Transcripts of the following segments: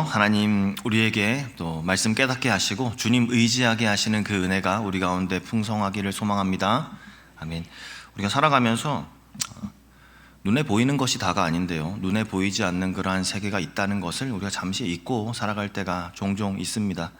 하나님 우리에게 또 말씀 깨닫게 하시고 주님 의지하게 하시는 그 은혜가 우리 가운데 풍성하기를 소망합니다. 아멘. 우리가 살아가면서 어, 눈에 보이는 것이 다가 아닌데요. 눈에 보이지 않는 그러한 세계가 있다는 것을 우리가 잠시 잊고 살아갈 때가 종종 있습니다.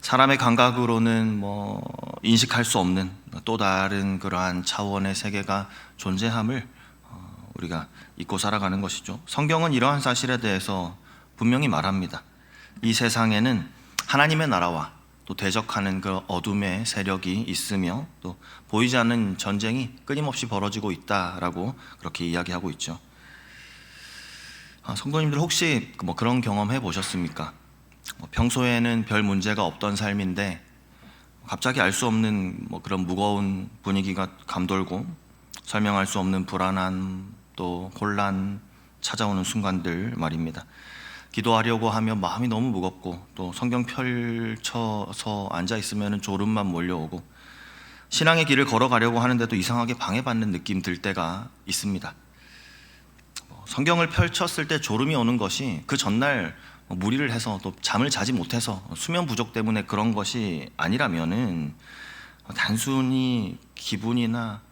사람의 감각으로는 뭐 인식할 수 없는 또 다른 그러한 차원의 세계가 존재함을 어, 우리가 잊고 살아가는 것이죠. 성경은 이러한 사실에 대해서 분명히 말합니다. 이 세상에는 하나님의 나라와 또 대적하는 그 어둠의 세력이 있으며 또 보이지 않는 전쟁이 끊임없이 벌어지고 있다라고 그렇게 이야기하고 있죠. 아, 성도님들 혹시 뭐 그런 경험 해 보셨습니까? 뭐 평소에는 별 문제가 없던 삶인데 갑자기 알 수 없는 뭐 그런 무거운 분위기가 감돌고 설명할 수 없는 불안함 또 혼란 찾아오는 순간들 말입니다. 기도하려고 하면 마음이 너무 무겁고 또 성경 펼쳐서 앉아 있으면 졸음만 몰려오고 신앙의 길을 걸어가려고 하는데도 이상하게 방해받는 느낌 들 때가 있습니다. 뭐 성경을 펼쳤을 때 졸음이 오는 것이 그 전날 무리를 해서 또 잠을 자지 못해서 수면 부족 때문에 그런 것이 아니라면은 단순히 기분이나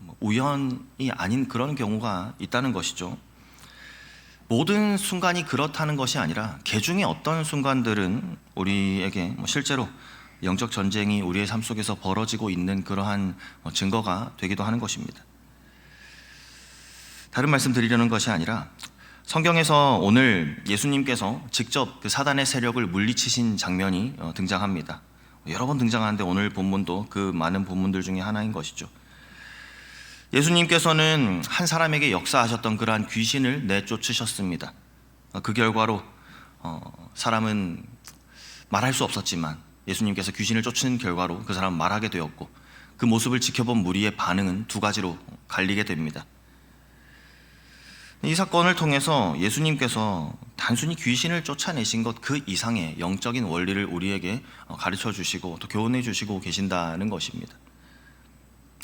뭐 우연이 아닌 그런 경우가 있다는 것이죠. 모든 순간이 그렇다는 것이 아니라 개중에 어떤 순간들은 우리에게 뭐 실제로 영적 전쟁이 우리의 삶 속에서 벌어지고 있는 그러한 증거가 되기도 하는 것입니다. 다른 말씀 드리려는 것이 아니라 성경에서 오늘 예수님께서 직접 그 사단의 세력을 물리치신 장면이 어, 등장합니다. 여러 번 등장하는데 오늘 본문도 그 많은 본문들 중에 하나인 것이죠. 예수님께서는 한 사람에게 역사하셨던 그러한 귀신을 내쫓으셨습니다. 어, 그 결과로 어, 사람은 말할 수 없었지만 예수님께서 귀신을 쫓은 결과로 그 사람은 말하게 되었고 그 모습을 지켜본 무리의 반응은 두 가지로 갈리게 됩니다. 이 사건을 통해서 예수님께서 단순히 귀신을 쫓아내신 것 그 이상의 영적인 원리를 우리에게 어, 가르쳐 주시고 또 교훈해 주시고 계신다는 것입니다.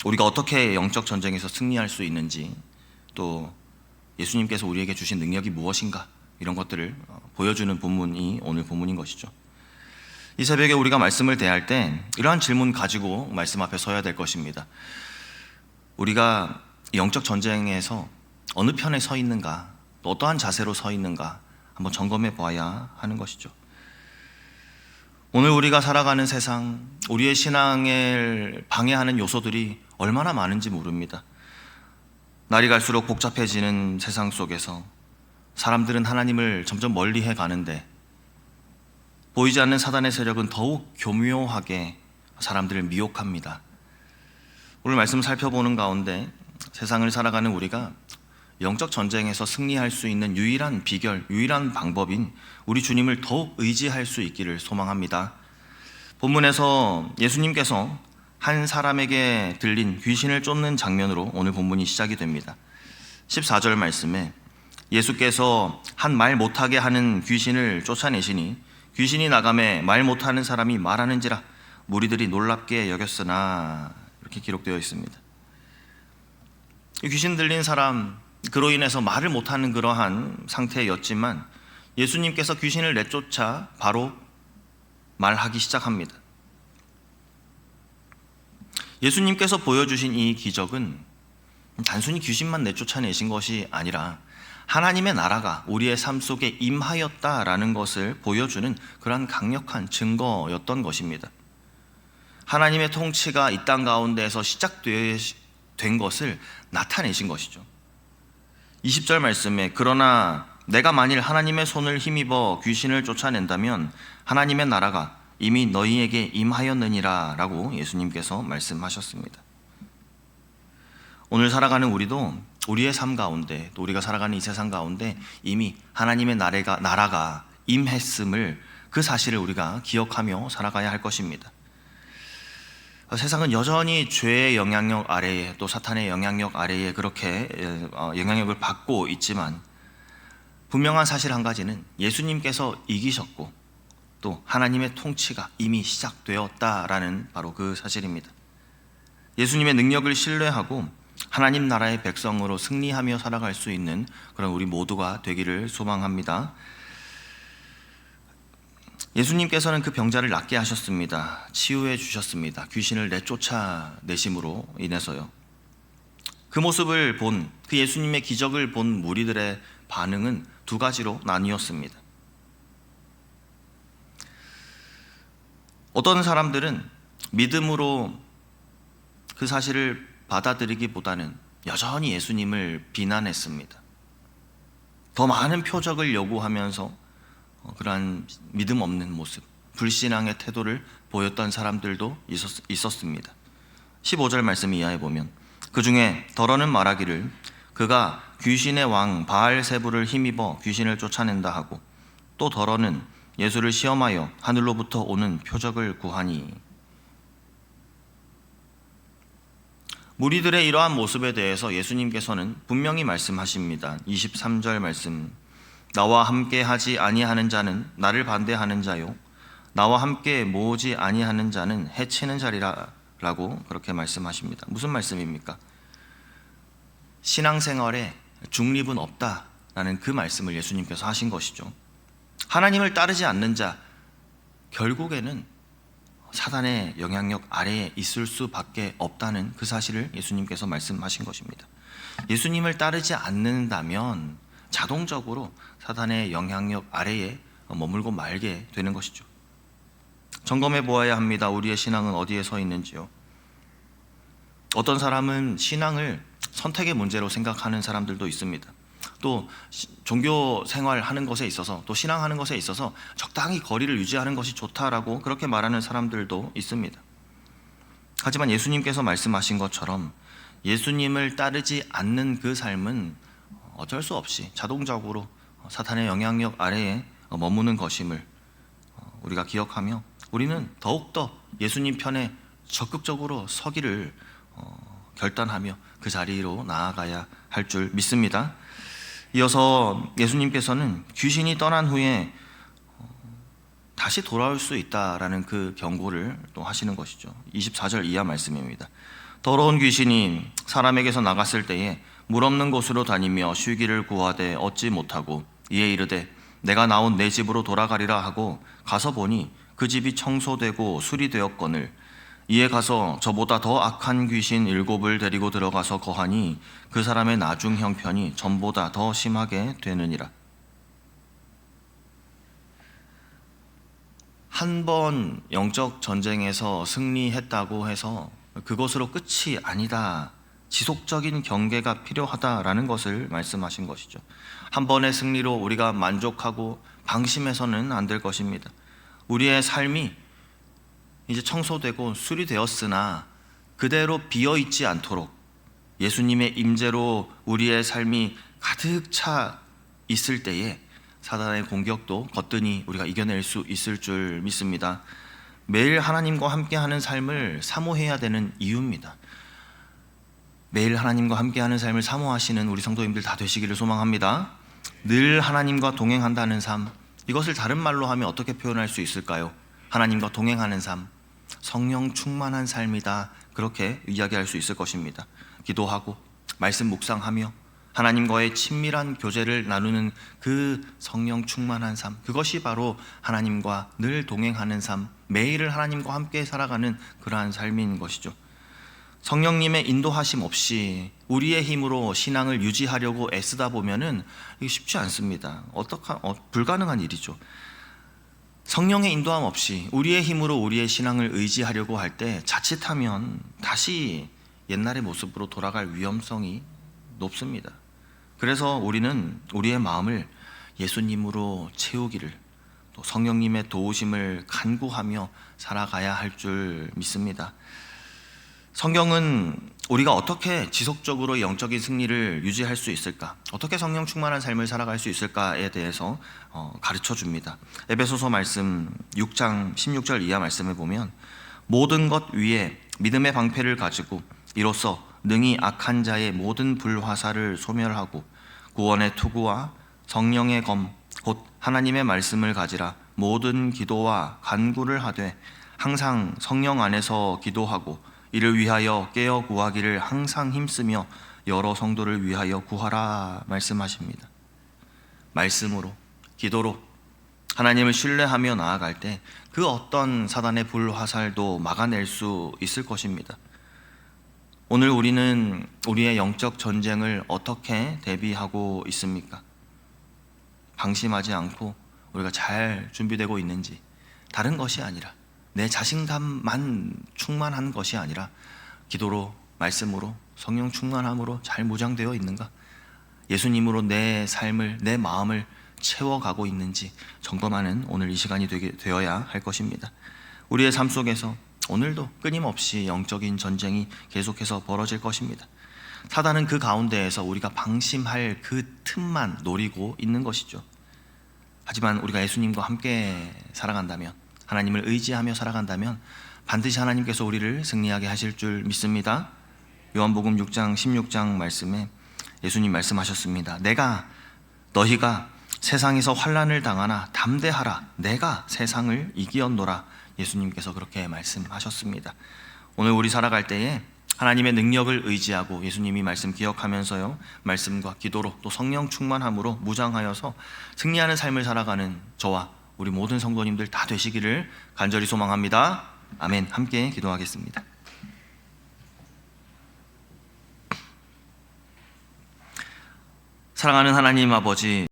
우리가 어떻게 영적 전쟁에서 승리할 수 있는지 또 예수님께서 우리에게 주신 능력이 무엇인가 이런 것들을 어, 보여주는 본문이 오늘 본문인 것이죠. 이 새벽에 우리가 말씀을 대할 때 이러한 질문 가지고 말씀 앞에 서야 될 것입니다. 우리가 영적 전쟁에서 어느 편에 서 있는가, 또 어떠한 자세로 서 있는가 한번 점검해 봐야 하는 것이죠. 오늘 우리가 살아가는 세상, 우리의 신앙을 방해하는 요소들이 얼마나 많은지 모릅니다. 날이 갈수록 복잡해지는 세상 속에서 사람들은 하나님을 점점 멀리 해 가는데 보이지 않는 사단의 세력은 더욱 교묘하게 사람들을 미혹합니다. 오늘 말씀 살펴보는 가운데 세상을 살아가는 우리가 영적 전쟁에서 승리할 수 있는 유일한 비결, 유일한 방법인 우리 주님을 더욱 의지할 수 있기를 소망합니다. 본문에서 예수님께서 한 사람에게 들린 귀신을 쫓는 장면으로 오늘 본문이 시작이 됩니다. 14절 말씀에 예수께서 한 말 못하게 하는 귀신을 쫓아내시니 귀신이 나감에 말 못하는 사람이 말하는지라 무리들이 놀랍게 여겼으나 이렇게 기록되어 있습니다. 귀신 들린 사람 그로 인해서 말을 못하는 그러한 상태였지만 예수님께서 귀신을 내쫓아 바로 말하기 시작합니다. 예수님께서 보여주신 이 기적은 단순히 귀신만 내쫓아내신 것이 아니라 하나님의 나라가 우리의 삶 속에 임하였다라는 것을 보여주는 그러한 강력한 증거였던 것입니다. 하나님의 통치가 이 땅 가운데에서 시작된 것을 나타내신 것이죠. 20절 말씀에 그러나 내가 만일 하나님의 손을 힘입어 귀신을 쫓아낸다면 하나님의 나라가 이미 너희에게 임하였느니라 라고 예수님께서 말씀하셨습니다. 오늘 살아가는 우리도 우리의 삶 가운데 또 우리가 살아가는 이 세상 가운데 이미 하나님의 나라가, 나라가 임했음을 그 사실을 우리가 기억하며 살아가야 할 것입니다. 세상은 여전히 죄의 영향력 아래에 또 사탄의 영향력 아래에 그렇게 어, 영향력을 받고 있지만 분명한 사실 한 가지는 예수님께서 이기셨고 또 하나님의 통치가 이미 시작되었다라는 바로 그 사실입니다. 예수님의 능력을 신뢰하고 하나님 나라의 백성으로 승리하며 살아갈 수 있는 그런 우리 모두가 되기를 소망합니다. 예수님께서는 그 병자를 낫게 하셨습니다. 치유해 주셨습니다. 귀신을 내쫓아 내심으로 인해서요. 그 모습을 본 그 예수님의 기적을 본 무리들의 반응은 두 가지로 나뉘었습니다. 어떤 사람들은 믿음으로 그 사실을 받아들이기보다는 여전히 예수님을 비난했습니다. 더 많은 표적을 요구하면서 어, 그러한 믿음 없는 모습, 불신앙의 태도를 보였던 사람들도 있었, 있었습니다. 15절 말씀 이하에 보면 그 중에 덜어는 말하기를 그가 귀신의 왕 바알세부를 힘입어 귀신을 쫓아낸다 하고 또 덜어는 예수를 시험하여 하늘로부터 오는 표적을 구하니 무리들의 이러한 모습에 대해서 예수님께서는 분명히 말씀하십니다. 23절 말씀. 나와 함께 하지 아니하는 자는 나를 반대하는 자요. 나와 함께 모으지 아니하는 자는 해치는 자리라라고 그렇게 말씀하십니다. 무슨 말씀입니까? 신앙생활에 중립은 없다라는 그 말씀을 예수님께서 하신 것이죠. 하나님을 따르지 않는 자 결국에는 사단의 영향력 아래에 있을 수밖에 없다는 그 사실을 예수님께서 말씀하신 것입니다. 예수님을 따르지 않는다면 자동적으로 사단의 영향력 아래에 머물고 말게 되는 것이죠. 점검해 보아야 합니다. 우리의 신앙은 어디에 서 있는지요. 어떤 사람은 신앙을 선택의 문제로 생각하는 사람들도 있습니다. 또 종교 생활하는 것에 있어서 또 신앙하는 것에 있어서 적당히 거리를 유지하는 것이 좋다라고 그렇게 말하는 사람들도 있습니다. 하지만 예수님께서 말씀하신 것처럼 예수님을 따르지 않는 그 삶은 어쩔 수 없이 자동적으로 사탄의 영향력 아래에 머무는 것임을 우리가 기억하며 우리는 더욱더 예수님 편에 적극적으로 서기를 어, 결단하며 그 자리로 나아가야 할 줄 믿습니다. 이어서 예수님께서는 귀신이 떠난 후에 어, 다시 돌아올 수 있다라는 그 경고를 또 하시는 것이죠. 24절 이하 말씀입니다. 더러운 귀신이 사람에게서 나갔을 때에 물 없는 곳으로 다니며 쉬기를 구하되 얻지 못하고 이에 이르되 내가 나온 내 집으로 돌아가리라 하고 가서 보니 그 집이 청소되고 수리되었거늘 이에 가서 저보다 더 악한 귀신 일곱을 데리고 들어가서 거하니 그 사람의 나중 형편이 전보다 더 심하게 되느니라. 한 번 영적 전쟁에서 승리했다고 해서 그것으로 끝이 아니다. 지속적인 경계가 필요하다라는 것을 말씀하신 것이죠. 한 번의 승리로 우리가 만족하고 방심해서는 안 될 것입니다. 우리의 삶이 이제 청소되고 수리되었으나 그대로 비어 있지 않도록 예수님의 임재로 우리의 삶이 가득 차 있을 때에 사단의 공격도 거뜬히 우리가 이겨낼 수 있을 줄 믿습니다. 매일 하나님과 함께하는 삶을 사모해야 되는 이유입니다. 매일 하나님과 함께하는 삶을 사모하시는 우리 성도님들 다 되시기를 소망합니다. 늘 하나님과 동행한다는 삶, 이것을 다른 말로 하면 어떻게 표현할 수 있을까요? 하나님과 동행하는 삶, 성령 충만한 삶이다. 그렇게 이야기할 수 있을 것입니다. 기도하고 말씀 묵상하며 하나님과의 친밀한 교제를 나누는 그 성령 충만한 삶, 그것이 바로 하나님과 늘 동행하는 삶, 매일을 하나님과 함께 살아가는 그러한 삶인 것이죠. 성령님의 인도하심 없이 우리의 힘으로 신앙을 유지하려고 애쓰다 보면은 이게 쉽지 않습니다. 어떡하, 어, 불가능한 일이죠. 성령의 인도함 없이 우리의 힘으로 우리의 신앙을 의지하려고 할 때 자칫하면 다시 옛날의 모습으로 돌아갈 위험성이 높습니다. 그래서 우리는 우리의 마음을 예수님으로 채우기를 또 성령님의 도우심을 간구하며 살아가야 할 줄 믿습니다. 성경은 우리가 어떻게 지속적으로 영적인 승리를 유지할 수 있을까? 어떻게 성령 충만한 삶을 살아갈 수 있을까에 대해서 어, 가르쳐 줍니다. 에베소서 말씀 6장 16절 이하 말씀을 보면 모든 것 위에 믿음의 방패를 가지고 이로써 능히 악한 자의 모든 불화살을 소멸하고 구원의 투구와 성령의 검 곧 하나님의 말씀을 가지라 모든 기도와 간구를 하되 항상 성령 안에서 기도하고 이를 위하여 깨어 구하기를 항상 힘쓰며 여러 성도를 위하여 구하라 말씀하십니다. 말씀으로 기도로 하나님을 신뢰하며 나아갈 때 그 어떤 사단의 불화살도 막아낼 수 있을 것입니다. 오늘 우리는 우리의 영적 전쟁을 어떻게 대비하고 있습니까? 방심하지 않고 우리가 잘 준비되고 있는지 다른 것이 아니라 내 자신감만 충만한 것이 아니라 기도로 말씀으로 성령 충만함으로 잘 무장되어 있는가? 예수님으로 내 삶을 내 마음을 채워가고 있는지 점검하는 오늘 이 시간이 되게 되어야 할 것입니다. 우리의 삶 속에서 오늘도 끊임없이 영적인 전쟁이 계속해서 벌어질 것입니다. 사단은 그 가운데에서 우리가 방심할 그 틈만 노리고 있는 것이죠. 하지만 우리가 예수님과 함께 살아간다면 하나님을 의지하며 살아간다면 반드시 하나님께서 우리를 승리하게 하실 줄 믿습니다. 요한복음 6장 16장 말씀에 예수님 말씀하셨습니다. 내가 너희가 세상에서 환난을 당하나 담대하라. 내가 세상을 이기었노라. 예수님께서 그렇게 말씀하셨습니다. 오늘 우리 살아갈 때에 하나님의 능력을 의지하고 예수님이 말씀 기억하면서요. 말씀과 기도로 또 성령 충만함으로 무장하여서 승리하는 삶을 살아가는 저와 우리 모든 성도님들 다 되시기를 간절히 소망합니다. 아멘. 함께 기도하겠습니다. 사랑하는 하나님 아버지